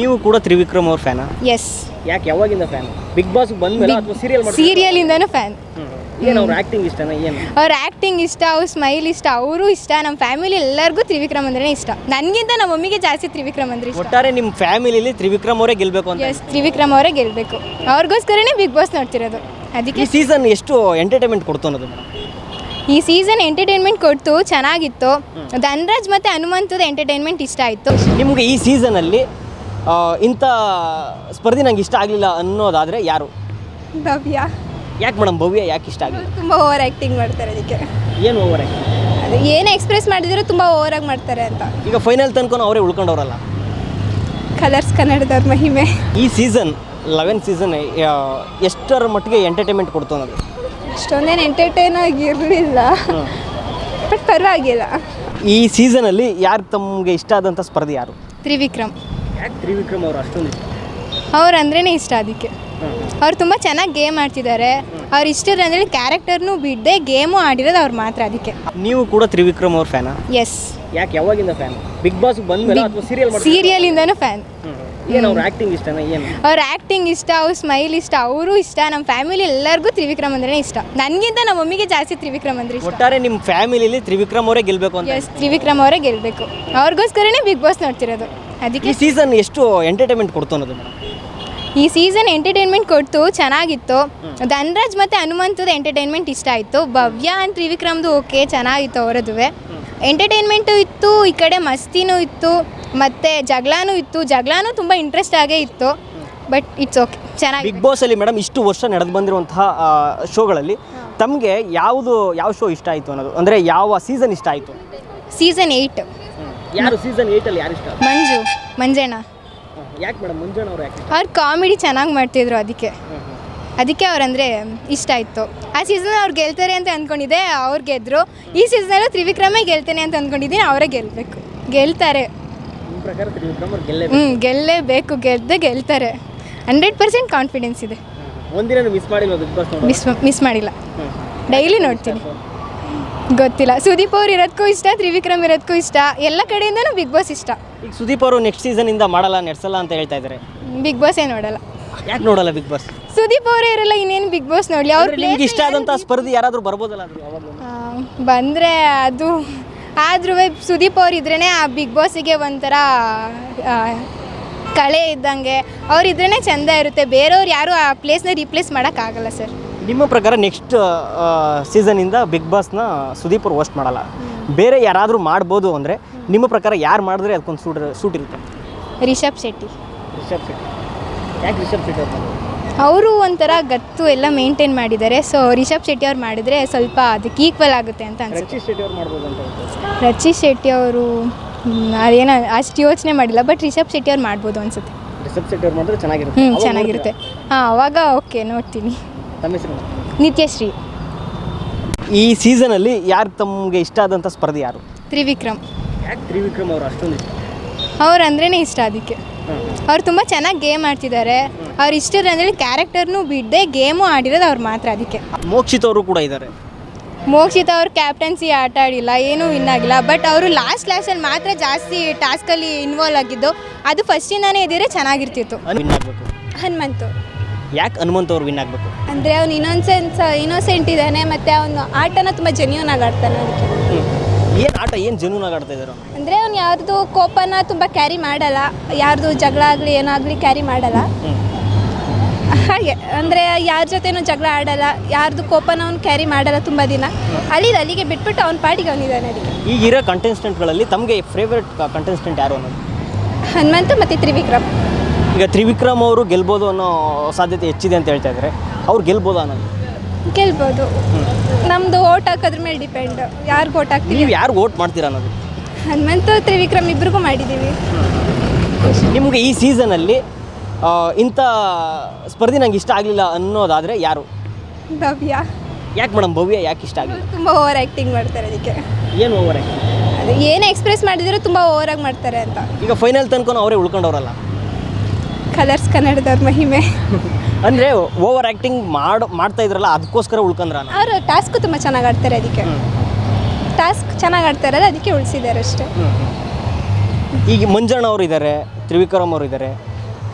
ನೀವು ಕೂಡ ತ್ರಿವಿಕ್ರಮ್ ಅವ್ರ ಫ್ಯಾನಾ? ಎಸ್ ಯಾಕೆ ಯಾವಾಗಿಂದ ಫ್ಯಾನ್? ಬಿಗ್ ಬಾಸ್ ಬಂದ್ಮೇಲೆ ಅಥವಾ ಸೀರಿಯಲ್ ಸೀರಿಯಲಿಂದನೂ ಫ್ಯಾನ್ ಏನು ಅವ್ರ ಆಕ್ಟಿಂಗ್ ಇಷ್ಟನಾ ಏನು? ಅವ್ರ ಆ್ಯಕ್ಟಿಂಗ್ ಇಷ್ಟ ಅವ್ರ ಸ್ಮೈಲ್ ಇಷ್ಟ ಅವರು ಇಷ್ಟ ನಮ್ಮ ಫ್ಯಾಮಿಲಿ ಎಲ್ಲರಿಗೂ ತ್ರಿವಿಕ್ರಮ್ ಅಂದ್ರೆ ಇಷ್ಟ. ನನಗಿಂತ ನಮ್ಮ ಮಮ್ಮಿಗೆ ಜಾಸ್ತಿ ತ್ರಿವಿಕ್ರಮ್ ಅಂದ್ರೆ ಇಷ್ಟ. ಒಟ್ಟಾರೆ ನಿಮ್ಮ ಫ್ಯಾಮಿಲಿಲಿ ತ್ರಿವಿಕ್ರಮ್ ಅವರೇ ಗೆಲ್ಬೇಕು ಅಂತ ಎಸ್ ತ್ರಿವಿಕ್ರಮ್ ಅವರೇ ಗೆಲ್ಲಬೇಕು ಅವ್ರಿಗೋಸ್ಕರನೇ ಬಿಗ್ ಬಾಸ್ ನೋಡ್ತಿರೋದು. ಅದಕ್ಕೆ ಈ ಸೀಸನ್ ಎಷ್ಟು ಎಂಟರ್ಟೈನ್ಮೆಂಟ್ ಕೊಡ್ತು ಅನ್ನೋದು ಈ ಸೀಸನ್ ಎಂಟರ್ಟೈನ್ಮೆಂಟ್ ಕೊಡ್ತು ಚೆನ್ನಾಗಿತ್ತು. ಧನ್ರಾಜ್ ಮತ್ತು ಹನುಮಂತದ ಎಂಟರ್ಟೈನ್ಮೆಂಟ್ ಇಷ್ಟ ಆಯಿತು. ನಿಮ್ಗೆ ಈ ಸೀಸನಲ್ಲಿ ಇಂಥ ಸ್ಪರ್ಧೆ ನಂಗೆ ಇಷ್ಟ ಆಗಲಿಲ್ಲ ಅನ್ನೋದಾದರೆ ಯಾರು? ಭವ್ಯ. ಯಾಕೆ ಮೇಡಮ್ ಭವ್ಯ ಯಾಕೆ ಇಷ್ಟ ಆಗಲಿಲ್ಲ? ತುಂಬ ಓವರ್ ಆ್ಯಕ್ಟಿಂಗ್ ಮಾಡ್ತಾರೆ ಅದಕ್ಕೆ. ಏನು ಓವರ್ ಅದು ಏನು ಎಕ್ಸ್ಪ್ರೆಸ್ ಮಾಡಿದ್ರು ತುಂಬ ಓವರಾಗಿ ಮಾಡ್ತಾರೆ ಅಂತ. ಈಗ ಫೈನಲ್ ತನಕ ಅವರೇ ಉಳ್ಕೊಂಡವ್ರಲ್ಲ. ಕಲರ್ಸ್ ಕನ್ನಡದವ್ರ ಮಹಿಮೆ. ಈ ಸೀಸನ್ ಲೆವೆನ್ ಸೀಸನ್ ಎಷ್ಟರ ಮಟ್ಟಿಗೆ ಎಂಟರ್ಟೈನ್ಮೆಂಟ್ ಕೊಡ್ತು ಅನ್ನೋದು? ಅಷ್ಟೊಂದೇನು ಎಂಟರ್ಟೈನ್ ಆಗಿರಲಿಲ್ಲ. ಬಟ್ ಪರವಾಗಿಲ್ಲ. ಈ ಸೀಸನಲ್ಲಿ ಯಾರು ತಮಗೆ ಇಷ್ಟ ಆದಂಥ ಸ್ಪರ್ಧೆ ಯಾರು? ತ್ರಿವಿಕ್ರಮ್. ಯಾಕೆ ತ್ರಿವಿಕ್ರಮ್ ಅವರು ಅಷ್ಟೊಂದು ಇಷ್ಟ? ಇಷ್ಟ ಅದಕ್ಕೆ. ಅವ್ರು ತುಂಬ ಚೆನ್ನಾಗಿ ಗೇಮ್ ಆಡ್ತಿದ್ದಾರೆ. ಅವ್ರು ಇಷ್ಟ ಅಂದರೆ ಕ್ಯಾರೆಕ್ಟರ್ನು ಬಿಡದೆ ಗೇಮು ಆಡಿರೋದು ಅವ್ರು ಮಾತ್ರ ಅದಕ್ಕೆ. ನೀವು ಕೂಡ ತ್ರಿವಿಕ್ರಮ್ ಅವ್ರ ಫ್ಯಾನ್? ಎಸ್ ಯಾಕೆ ಯಾವಾಗಿಂದ ಫ್ಯಾನ್? ಬಿಗ್ ಬಾಸ್ ಬಂದ್ಮೇಲೆ ಅಥವಾ ಸೀರಿಯಲ್ ಸೀರಿಯಲಿಂದನೂ ಫ್ಯಾನ್. ಏನು ಅವ್ರ ಆಕ್ಟಿಂಗ್ ಇಷ್ಟನಾ ಏನು? ಅವ್ರ ಆ್ಯಕ್ಟಿಂಗ್ ಇಷ್ಟ ಅವ್ರ ಸ್ಮೈಲ್ ಇಷ್ಟ ಅವರು ಇಷ್ಟ. ನಮ್ಮ ಫ್ಯಾಮಿಲಿ ಎಲ್ಲರಿಗೂ ತ್ರಿವಿಕ್ರಮ್ ಅಂದ್ರೆ ಇಷ್ಟ. ನನಗಿಂತ ನಮ್ಮ ಮಮ್ಮಿಗೆ ಜಾಸ್ತಿ ತ್ರಿವಿಕ್ರಮ್ ಅಂದ್ರೆ ಇಷ್ಟ. ಒಟ್ಟಾರೆ ನಿಮ್ಮ ಫ್ಯಾಮಿಲಿಲಿ ತ್ರಿವಿಕ್ರಮ್ ಅವರೇ ಗೆಲ್ಬೇಕು ಅಂತ. ಎಸ್ ತ್ರಿವಿಕ್ರಮ್ ಅವರೇ ಗೆಲ್ಲಬೇಕು ಅವ್ರಿಗೋಸ್ಕರನೇ ಬಿಗ್ ಬಾಸ್ ನೋಡ್ತಿರೋದು. ಅದಕ್ಕೆ ಈ ಸೀಸನ್ ಎಷ್ಟು ಎಂಟರ್ಟೈನ್ಮೆಂಟ್ ಕೊಡ್ತು ಅನ್ನೋದು ಮೇಡಮ್? ಈ ಸೀಸನ್ ಎಂಟರ್ಟೈನ್ಮೆಂಟ್ ಕೊಡ್ತು ಚೆನ್ನಾಗಿತ್ತು. ಧನ್ರಾಜ್ ಮತ್ತು ಹನುಮಂತದ ಎಂಟರ್ಟೈನ್ಮೆಂಟ್ ಇಷ್ಟ ಆಯಿತು. ಭವ್ಯ ಆ್ಯಂಡ್ ತ್ರಿವಿಕ್ರಮ್ದು ಓಕೆ ಚೆನ್ನಾಗಿತ್ತು ಅವರದುವೆ. ಎಂಟರ್ಟೈನ್ಮೆಂಟು ಇತ್ತು ಈ ಕಡೆ ಮಸ್ತಿನೂ ಇತ್ತು ಮತ್ತು ಜಗಳನೂ ಇತ್ತು. ಜಗಳನೂ ತುಂಬ ಇಂಟ್ರೆಸ್ಟ್ ಆಗೇ ಇತ್ತು ಬಟ್ ಇಟ್ಸ್ ಓಕೆ ಚೆನ್ನಾಗಿ ಬಿಗ್ ಬಾಸ್ ಅಲ್ಲಿ ಮೇಡಮ್ ಇಷ್ಟು ವರ್ಷ ನಡೆದು ಬಂದಿರುವಂತಹ ಶೋಗಳಲ್ಲಿ ತಮಗೆ ಯಾವುದು ಯಾವ ಶೋ ಇಷ್ಟ ಆಯಿತು ಅನ್ನೋದು? ಅಂದರೆ ಯಾವ ಸೀಸನ್ ಇಷ್ಟ ಆಯಿತು? ಸೀಸನ್ ಏಯ್ಟ್ ಯಾರು ಸೀಸನ್ ಏಯ್ಟಲ್ಲಿ ಯಾರು ಇಷ್ಟ ಮಂಜು ಮಂಜಣ್ಣ. ಯಾಕೆ ಮೇಡಮ್ ಮಂಜಣ್ಣ ಅವ್ರು ಯಾಕೆ? ಅವ್ರು ಕಾಮಿಡಿ ಚೆನ್ನಾಗಿ ಮಾಡ್ತಿದ್ರು ಅದಕ್ಕೆ. ಅದಕ್ಕೆ ಅವ್ರಂದರೆ ಇಷ್ಟ ಆಯಿತು. ಆ ಸೀಸನ್ ಅವ್ರು ಗೆಲ್ತಾರೆ ಅಂತ ಅಂದ್ಕೊಂಡಿದ್ದೆ ಅವ್ರು ಗೆದ್ದರು ಈ ಸೀಸನಲ್ಲೂ ತ್ರಿವಿಕ್ರಮೇ ಗೆಲ್ತೇನೆ ಅಂತ ಅಂದ್ಕೊಂಡಿದ್ದೀನಿ ಅವರೇ ಗೆಲ್ಲಬೇಕು ಗೆಲ್ತಾರೆ. ನಿಮ್ಮ ಪ್ರಕಾರ ತ್ರಿವಿಕ್ರಮ್ ಅವ್ರು ಗೆಲ್ಲೇ ಹ್ಞೂ ಗೆಲ್ಲೇಬೇಕು. ಗೆದ್ದೇ ಗೆಲ್ತಾರೆ. ಹಂಡ್ರೆಡ್ ಪರ್ಸೆಂಟ್ ಕಾನ್ಫಿಡೆನ್ಸ್ ಇದೆ. ಒಂದಿನ ಮಿಸ್ ಮಾಡಿಲ್ಲ ಬಿಗ್ ಬಾಸ್ ಮಿಸ್ ಮಿಸ್ ಮಾಡಿಲ್ಲ. ಡೈಲಿ ನೋಡ್ತೀನಿ. ಗೊತ್ತಿಲ್ಲ. ಸುದೀಪ್ ಅವ್ರು ಇರೋದಕ್ಕೂ ಇಷ್ಟ ತ್ರಿವಿಕ್ರಮ್ ಇರೋದಕ್ಕೂ ಇಷ್ಟ. ಎಲ್ಲ ಕಡೆಯಿಂದನೂ ಬಿಗ್ ಬಾಸ್ ಇಷ್ಟ. ಈಗ ಸುದೀಪ್ ಅವರು ನೆಕ್ಸ್ಟ್ ಸೀಸನ್ ಇಂದ ಮಾಡಲ್ಲ ನಡೆಸಲ್ಲ ಅಂತ ಹೇಳ್ತಾ ಇದ್ದಾರೆ ಬಿಗ್ ಬಾಸೇ ನೋಡಲ್ಲ. ಯಾಕೆ ನೋಡಲ್ಲ ಬಿಗ್ ಬಾಸ್ ಸುದೀಪ್ ಅವರೇ ಇರಲ್ಲ ಇನ್ನೇನು ಬಿಗ್ ಬಾಸ್ ನೋಡಲಿ. ಅವ್ರ ನಿಮ್ಗೆ ಇಷ್ಟ ಆದಂಥ ಸ್ಪರ್ಧಿ ಯಾರಾದರೂ ಬರ್ಬೋದಲ್ಲ ಅದು ಬಂದ್ರೆ ಬಂದರೆ ಅದು ಆದ್ರೂ ಸುದೀಪ್ ಅವ್ರು ಇದ್ರೇ ಆ ಬಿಗ್ ಬಾಸಿಗೆ ಒಂಥರ ಆ, ಕಳೆ ಇದ್ದಂಗೆ. ಅವ್ರು ಇದ್ರೇ ಚೆಂದ ಇರುತ್ತೆ. ಬೇರೆಯವ್ರು ಯಾರು ಆ ಪ್ಲೇಸ್ನ ರೀಪ್ಲೇಸ್ ಮಾಡೋಕ್ಕಾಗಲ್ಲ ಸರ್ ನಿಮ್ಮ ಪ್ರಕಾರ ನೆಕ್ಸ್ಟ್ ಸೀಸನಿಂದ ಬಿಗ್ ಬಾಸ್ನ ಸುದೀಪ್ ಅವ್ರು ಹೋಸ್ಟ್ ಮಾಡಲ್ಲ? ಬೇರೆ ಯಾರಾದರೂ ಮಾಡ್ಬೋದು ಅಂದರೆ ನಿಮ್ಮ ಪ್ರಕಾರ ಯಾರು ಮಾಡಿದ್ರೆ ಅದಕ್ಕೊಂದು ಸೂಟ್ ಸೂಟ್ ಇರುತ್ತೆ? ರಿಷಬ್ ಶೆಟ್ಟಿ. ರಿಷಬ್ ಶೆಟ್ಟಿ. ಯಾಕೆ ರಿಷಬ್ ಶೆಟ್ಟಿ ಅವ್ರು ಅವರು ಒಂಥರ ಗತ್ತು ಎಲ್ಲ ಮೇಂಟೈನ್ ಮಾಡಿದ್ದಾರೆ. ಸೊ ರಿಷಬ್ ಶೆಟ್ಟಿ ಅವ್ರು ಮಾಡಿದರೆ ಸ್ವಲ್ಪ ಅದಕ್ಕೆ ಈಕ್ವಲ್ ಆಗುತ್ತೆ ಅಂತ ಅನ್ಸುತ್ತೆ. ರಕ್ಷಿತ್ ಶೆಟ್ಟಿ ಅವ್ರು ಮಾಡ್ಬೋದು ಅಂತ ಹೇಳ್ತಾರೆ? ರಚಿತ್ ಶೆಟ್ಟಿ ಅವರು ಅದೇನ ಅಷ್ಟು ಯೋಚನೆ ಮಾಡಿಲ್ಲ ಬಟ್ ರಿಷಬ್ ಶೆಟ್ಟಿ ಅವ್ರು ಮಾಡ್ಬೋದು ಅನ್ಸುತ್ತೆ. ರಿಷಬ್ ಶೆಟ್ಟಿ ಅವ್ರು ಮಾಡಿದ್ರೆ ಚೆನ್ನಾಗಿರುತ್ತೆ. ಹ್ಞೂ ಚೆನ್ನಾಗಿರುತ್ತೆ. ಹಾಂ ಅವಾಗ ಓಕೆ ನೋಡ್ತೀನಿ? ತಮ್ಮ ಹೆಸರು? ನಿತ್ಯಶ್ರೀ. ಈ ಸೀಸನಲ್ಲಿ ಯಾರು ತಮಗೆ ಇಷ್ಟ ಆದಂಥ ಸ್ಪರ್ಧಿ ಯಾರು? ತ್ರಿವಿಕ್ರಮ್. ಯಾಕೆ ತ್ರಿವಿಕ್ರಮ್ ಅವರು ಅಷ್ಟೊಂದು ಇಷ್ಟ? ಅವ್ರು ಅಂದ್ರೇನೆ ಇಷ್ಟ ಅದಕ್ಕೆ. ಅವ್ರು ತುಂಬ ಚೆನ್ನಾಗಿ ಗೇಮ್ ಆಡ್ತಿದ್ದಾರೆ. ಅವ್ರು ಇಷ್ಟ ಅಂದರೆ ಕ್ಯಾರೆಕ್ಟರ್ನು ಬಿಡದೆ ಗೇಮು ಆಡಿರೋದು ಅವ್ರು ಮಾತ್ರ ಅದಕ್ಕೆ. ಮೋಕ್ಷಿತ್ ಅವರು ಕೂಡ ಇದ್ದಾರೆ ಮೋಕ್ಷಿತ ಅವರು ಕ್ಯಾಪ್ಟನ್ಸಿ ಆಟ ಆಡಿಲ್ಲ ಏನೂ ವಿನ್ ಆಗಿಲ್ಲ. ಬಟ್ ಅವರು ಲಾಸ್ಟ್ ಲಾಸ್ಟಲ್ಲಿ ಮಾತ್ರ ಜಾಸ್ತಿ ಟಾಸ್ಕಲ್ಲಿ ಇನ್ವಾಲ್ವ್ ಆಗಿದ್ದು ಅದು ಫಸ್ಟಿಂದಾನೇ ಇದ್ದರೆ ಚೆನ್ನಾಗಿರ್ತಿತ್ತು. ಹನುಮಂತು. ಯಾಕೆ ಹನುಮಂತ್ ಅವ್ರು ವಿನ್ ಆಗಬೇಕು? ಅಂದರೆ ಅವ್ನು ಇನ್ನೊನ್ಸೆನ್ಸ್ ಇನ್ನೋಸೆಂಟ್ ಇದ್ದಾನೆ ಮತ್ತು ಅವನು ಆಟನ ತುಂಬ ಜೆನ್ಯೂನ್ ಆಗಿ ಆಡ್ತಾನೆ ಅದಕ್ಕೆ ಏನು ಆಟ ಏನು ಜೆನ್ಯೂನ್ ಆಗಿ ಆಡ್ತಾ ಇದ್ದಾರೆ ಅಂದರೆ ಅವ್ನು ಯಾರ್ದು ಕೋಪನ ತುಂಬ ಕ್ಯಾರಿ ಮಾಡಲ್ಲ. ಯಾರ್ದು ಜಗಳ ಆಗಲಿ ಏನಾಗಲಿ ಕ್ಯಾರಿ ಮಾಡಲ್ಲ. ಹಾಗೆ ಅಂದರೆ ಯಾರ ಜೊತೆನೂ ಜಗಳ ಆಡಲ್ಲ. ಯಾರ್ದು ಕೋಪನ ಅವ್ನು ಕ್ಯಾರಿ ಮಾಡಲ್ಲ ತುಂಬ ದಿನ. ಅಲ್ಲಿ ಅಲ್ಲಿಗೆ ಬಿಟ್ಬಿಟ್ಟು ಅವ್ನ ಪಾಟಿಗೆ ಅವನಿದ್ದಾನೆ ಅದಕ್ಕೆ ಈಗಿರೋ ಕಂಟೆಸ್ಟೆಂಟ್ಗಳಲ್ಲಿ ತಮಗೆ ಫೇವ್ರೆಟ್ ಕಂಟೆಸ್ಟೆಂಟ್ ಯಾರು ಅನ್ನೋದು? ಹನುಮಂತ ಮತ್ತು ತ್ರಿವಿಕ್ರಮ್. ಈಗ ತ್ರಿವಿಕ್ರಮ್ ಅವರು ಗೆಲ್ಬೋದು ಅನ್ನೋ ಸಾಧ್ಯತೆ ಹೆಚ್ಚಿದೆ ಅಂತ ಹೇಳ್ತಾ ಇದ್ದಾರೆ. ಅವ್ರು ಗೆಲ್ಬೋದು ಅನ್ನೋದು? ಗೆಲ್ಬೋದು. ನಮ್ದು ಓಟ್ ಹಾಕೋದ್ರ ಮೇಲೆ ಡಿಪೆಂಡ್. ಯಾರು ಓಟ್ ಹಾಕ್ತೀವಿ? ನೀವು ಯಾರು ವೋಟ್ ಮಾಡ್ತೀರಾ ಅನ್ನೋದು? ಹನುಮಂತ ತ್ರಿವಿಕ್ರಮ್ ಇಬ್ಬರಿಗೂ ಮಾಡಿದ್ದೀವಿ ನಿಮಗೆ ಈ ಸೀಸನಲ್ಲಿ ಇಂಥ ಸ್ಪರ್ಧೆ ನಂಗೆ ಇಷ್ಟ ಆಗಲಿಲ್ಲ ಅನ್ನೋದಾದರೆ ಯಾರು? ಭವ್ಯ. ಯಾಕೆ ಮೇಡಮ್ ಭವ್ಯ? ಯಾಕೆ ಇಷ್ಟ ಆಗಲಿಲ್ಲ? ತುಂಬ ಓವರ್ ಆ್ಯಕ್ಟಿಂಗ್ ಮಾಡ್ತಾರೆ ಅದಕ್ಕೆ. ಏನು ಓವರ್ ಅದು ಏನು ಎಕ್ಸ್ಪ್ರೆಸ್ ಮಾಡಿದ್ರು ತುಂಬ ಓವರಾಗಿ ಮಾಡ್ತಾರೆ ಅಂತ. ಈಗ ಫೈನಲ್ ತನಕ ಅವರೇ ಉಳ್ಕೊಂಡವ್ರಲ್ಲ. ಕಲರ್ಸ್ ಕನ್ನಡದವ್ರ ಮಹಿಮೆ. ಅಂದರೆ ಓವರ್ ಆ್ಯಕ್ಟಿಂಗ್ ಮಾಡೋ ಮಾಡ್ತಾ ಇದ್ರಲ್ಲ ಅದಕ್ಕೋಸ್ಕರ ಉಳ್ಕೊಂಡ್ರ ಅವರು ಟಾಸ್ಕ್ ತುಂಬ ಚೆನ್ನಾಗಿ ಆಡ್ತಾರೆ ಅದಕ್ಕೆ. ಟಾಸ್ಕ್ ಚೆನ್ನಾಗಿ ಆಡ್ತಾರಲ್ಲ ಅದಕ್ಕೆ ಉಳಿಸಿದ್ದಾರೆ ಅಷ್ಟೇ. ಈಗ ಮಂಜಣ್ಣ ಅವರು ಇದ್ದಾರೆ ತ್ರಿವಿಕ್ರಮ್ ಅವರು ಇದ್ದಾರೆ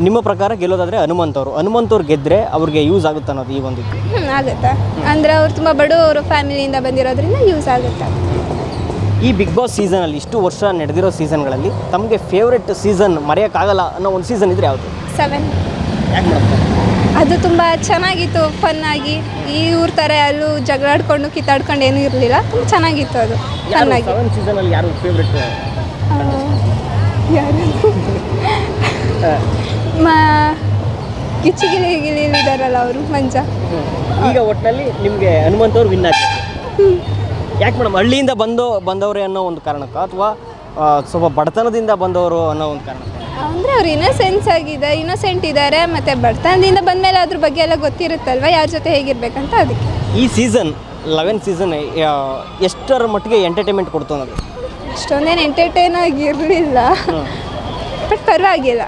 ನಿಮ್ಮ ಪ್ರಕಾರ ಗೆಲ್ಲೋದಾದ್ರೆ ಹನುಮಂತ್ ಅವರು. ಹನುಮಂತ್ ಅವ್ರು ಗೆದ್ದರೆ ಅವ್ರಿಗೆ ಯೂಸ್ ಆಗುತ್ತೆ ಅನ್ನೋದು ಈ ಒಂದು. ಹ್ಞೂ ಆಗುತ್ತೆ? ಅಂದರೆ ಅವ್ರು ತುಂಬ ಬಡವರು ಫ್ಯಾಮಿಲಿಯಿಂದ ಬಂದಿರೋದ್ರಿಂದ ಯೂಸ್ ಆಗುತ್ತೆ? ಈ ಬಿಗ್ ಬಾಸ್ ಸೀಸನಲ್ಲಿ ಇಷ್ಟು ವರ್ಷ ನಡೆದಿರೋ ಸೀಸನ್ಗಳಲ್ಲಿ ತಮಗೆ ಫೇವ್ರೆಟ್ ಸೀಸನ್ ಮರೆಯೋಕ್ಕಾಗಲ್ಲ ಅನ್ನೋ ಒಂದು ಸೀಸನ್ ಇದ್ರೆ ಯಾವುದು? ಸೆವೆನ್. ಅದು ತುಂಬ ಚೆನ್ನಾಗಿತ್ತು ಫನ್ ಆಗಿ. ಈ ಊರ ಥರ ಎಲ್ಲೂ ಜಗಳಾಡ್ಕೊಂಡು ಕಿತ್ತಾಡ್ಕೊಂಡು ಏನೂ ಇರಲಿಲ್ಲ. ತುಂಬ ಚೆನ್ನಾಗಿತ್ತು ಅದು ಫನ್ ಆಗಿ. ಗಿಲಿ ಗಿಲಿ ಇದ್ದಾರಲ್ಲ ಅವರು ಮಂಜ. ಈಗ ಒಟ್ಟಿನಲ್ಲಿ ನಿಮಗೆ ಹನುಮಂತ ಅವ್ರು ವಿನ್ ಆಗ್ತಾರೆ ಯಾಕೆ ಮೇಡಮ್ ಹಳ್ಳಿಯಿಂದ ಬಂದು ಬಂದವರೇ ಅನ್ನೋ ಒಂದು ಕಾರಣಕ್ಕೆ ಅಥವಾ ಸ್ವಲ್ಪ ಬಡತನದಿಂದ ಬಂದವರು ಅನ್ನೋ ಒಂದು ಕಾರಣ ಅಂದರೆ ಅವ್ರು ಇನ್ನೊಸೆನ್ಸ್ ಆಗಿದೆ ಇನ್ನೋಸೆಂಟ್ ಇದ್ದಾರೆ ಮತ್ತು ಬಡತನದಿಂದ ಬಂದಮೇಲೆ ಅದ್ರ ಬಗ್ಗೆ ಎಲ್ಲ ಗೊತ್ತಿರುತ್ತಲ್ವ? ಯಾರ ಜೊತೆ ಹೇಗಿರ್ಬೇಕಂತ ಅದಕ್ಕೆ. ಈ ಸೀಸನ್ ಲೆವೆನ್ ಸೀಸನ್ ಎಷ್ಟರ ಮಟ್ಟಿಗೆ ಎಂಟರ್ಟೈನ್ಮೆಂಟ್ ಕೊಡ್ತು ಅನ್ನೋದು? ಅಷ್ಟೊಂದೇನು ಎಂಟರ್ಟೈನ್ ಆಗಿರಲಿಲ್ಲ. ಬಟ್ ಪರವಾಗಿಲ್ಲ.